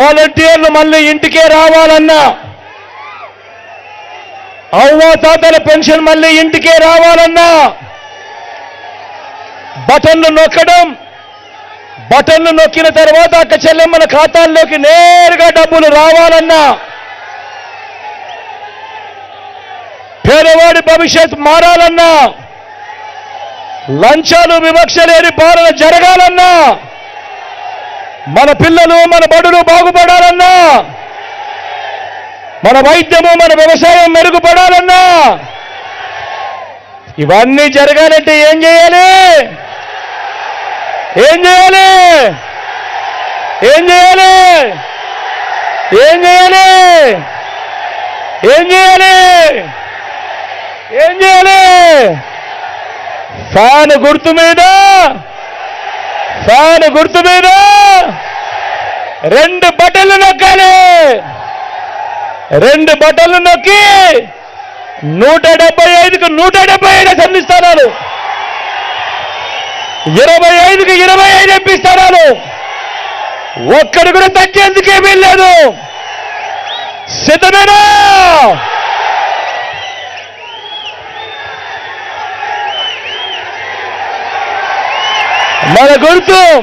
వాలంటీర్లు మళ్ళీ ఇంటికే రావాలన్నా. అవ్వ తాతల పెన్షన్ మళ్ళీ ఇంటికే రావాలన్నా. బటన్లు నొక్కడం బటన్లు నొక్కిన తర్వాత అక్క చెల్లెమ్మల ఖాతాల్లోకి నేరుగా డబ్బులు రావాలన్నా. పేదవాడి భవిష్యత్ మారాలన్నా. లంచాలు వివక్ష లేని పాలన జరగాలన్నా. మన పిల్లలు మన బడులు బాగుపడాలన్నా. మన వైద్యము మన వ్యవసాయం మెరుగుపడాలన్నా. ఇవన్నీ జరగాలంటే ఏం చేయాలి? ఏం చేయాలి? ఏం చేయాలి? ఏం చేయాలి? ఏం చేయాలి? ఏం చేయాలి? ఫ్యాన్ గుర్తు మీద ఫ్యాన్ గుర్తు మీద. రెండు బటన్లు నొక్కాలి. రెండు బటన్లు నొక్కి నూట డెబ్బై ఐదుకు నూట డెబ్బై ఐదు అసెంబ్లీ ఇరవై ఐదుకి ఇరవై ఐదు ఎంపీ ఒక్కడు కూడా తగ్గేందుకేమీ లేదు. సిద్ధమేనా? మన గుర్తు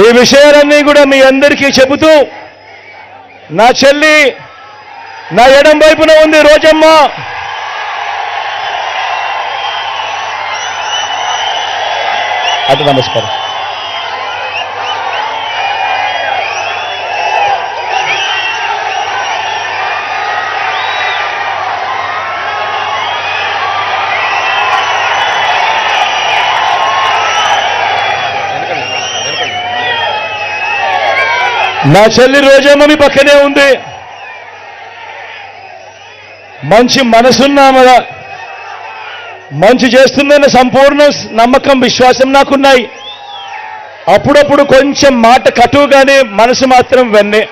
ఈ విషయాలన్నీ కూడా మీ అందరికీ చెబుతూ నా చెల్లి నా ఎడం వైపున ఉంది రోజమ్మ. అటు నమస్కారం. నా చెల్లి రోజేమో మీ పక్కనే ఉంది. మంచి మనసున్నామద మంచి చేస్తుందన్న సంపూర్ణ నమ్మకం విశ్వాసం నాకున్నాయి. అప్పుడప్పుడు కొంచెం మాట కటువుగానే మనసు మాత్రం వెన్నే.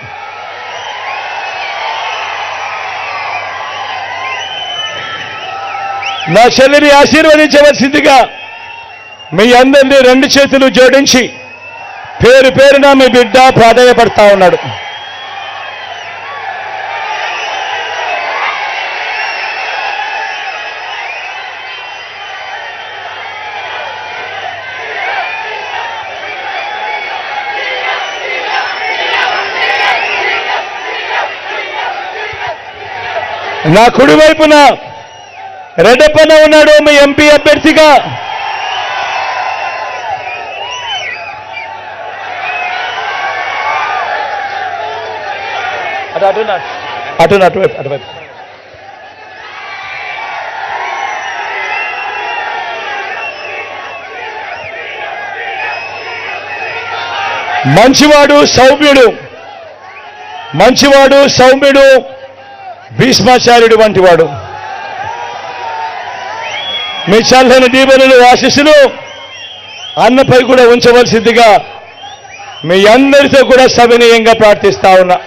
నా చెల్లిని ఆశీర్వదించవలసిందిగా మీ అందరినీ రెండు చేతులు జోడించి పేరు పేరున మీ బిడ్డ ప్రాధాన్యపడతా ఉన్నాడు. నా కుడివైపున రెడ్డప్పన ఉన్నాడు మీ ఎంపీ అభ్యర్థిగా. అటు అటు అటు. అటువైపు అటువైపు మంచివాడు సౌమ్యుడు. మంచివాడు సౌమ్యుడు భీష్మాచార్యుడు వంటివాడు. మీ చల్లని దీవెనలు ఆశిస్సులు అన్నపై కూడా ఉంచవలసిందిగా మీ అందరితో కూడా సవినీయంగా ప్రార్థిస్తా ఉన్నా.